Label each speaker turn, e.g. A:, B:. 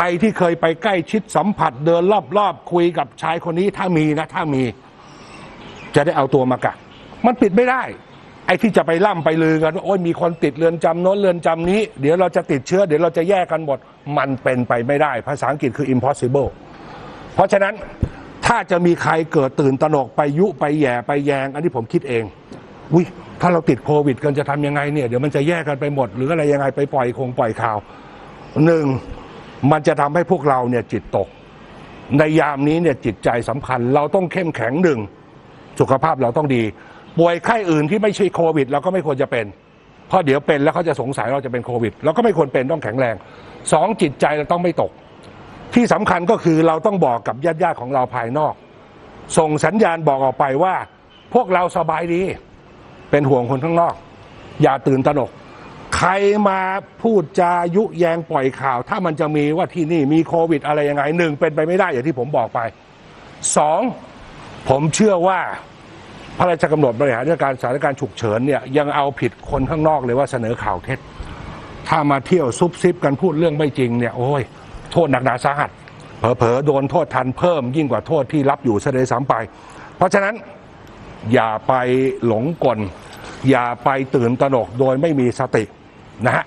A: รที่เคยไปใกล้ชิดสัมผัสเดินรอบๆคุยกับชายคนนี้ถ้ามีนะ ถ้ามี จะได้เอาตัวมากักมันปิดไม่ได้ ไอ้ที่จะไปล่ำไปลือกันว่าโอ้ยมีคนติดเรือนจำโน้นเรือนจำนี้ เดี๋ยวเราจะติดเชื้อ เดี๋ยวเราจะแยกกันหมด มันเป็นไปไม่ได้ ภาษาอังกฤษคือ impossible เพราะฉะนั้นถ้าจะมีใครเกิดตื่นตระหนกไปยุไปแย่ไปแยง อันนี้ผมคิดเองวิถ้าเราติดโควิด กันจะทำยังไงเนี่ยเดี๋ยวมันจะแยกกันไปหมด หรืออะไรยังไงไปปล่อยคงปล่อยข่าวหนึ่ง มันจะทำให้พวกเราเนี่ยจิตตก ในยามนี้เนี่ยจิตใจสำคัญ เราต้องเข้มแข็งหนึ่งสุขภาพเราต้องดี ป่วยไข้อื่นที่ไม่ใช่โควิด เราก็ไม่ควรจะเป็น เพราะเดี๋ยวเป็นแล้วเขาจะสงสัยเราจะเป็นโควิด เราก็ไม่ควรเป็นต้องแข็งแรงสองจิตใจเราต้องไม่ตก ที่สำคัญก็คือเราต้องบอกกับญาติญาติๆของเราภายนอก ส่งสัญญาณบอกออกไปว่า พวกเราสบายดี เป็นห่วงคนข้างนอก อย่าตื่นตระหนก ใครมาพูดจายุแยงปล่อยข่าว ถ้ามันจะมีว่าที่นี่มีโควิดอะไรยังไงหนึ่งเป็นไปไม่ได้อย่างที่ผมบอกไปสองผมเชื่อว่าพระราชกำหนดบริหารราชการสถานการณ์ฉุกเฉินเนี่ยยังเอาผิดคนข้างนอกเลยว่าเสนอข่าวเท็จ ถ้ามาเที่ยวซุบซิบกันพูดเรื่องไม่จริงเนี่ยโอ้ยโทษหนักหนาสาหัสเผลอๆโดนโทษทันเพิ่มยิ่งกว่าโทษที่รับอยู่เสดยซ้ำไป เพราะฉะนั้นอย่าไปหลงกล อย่าไปตื่นตระหนกโดยไม่มีสติ นะฮะ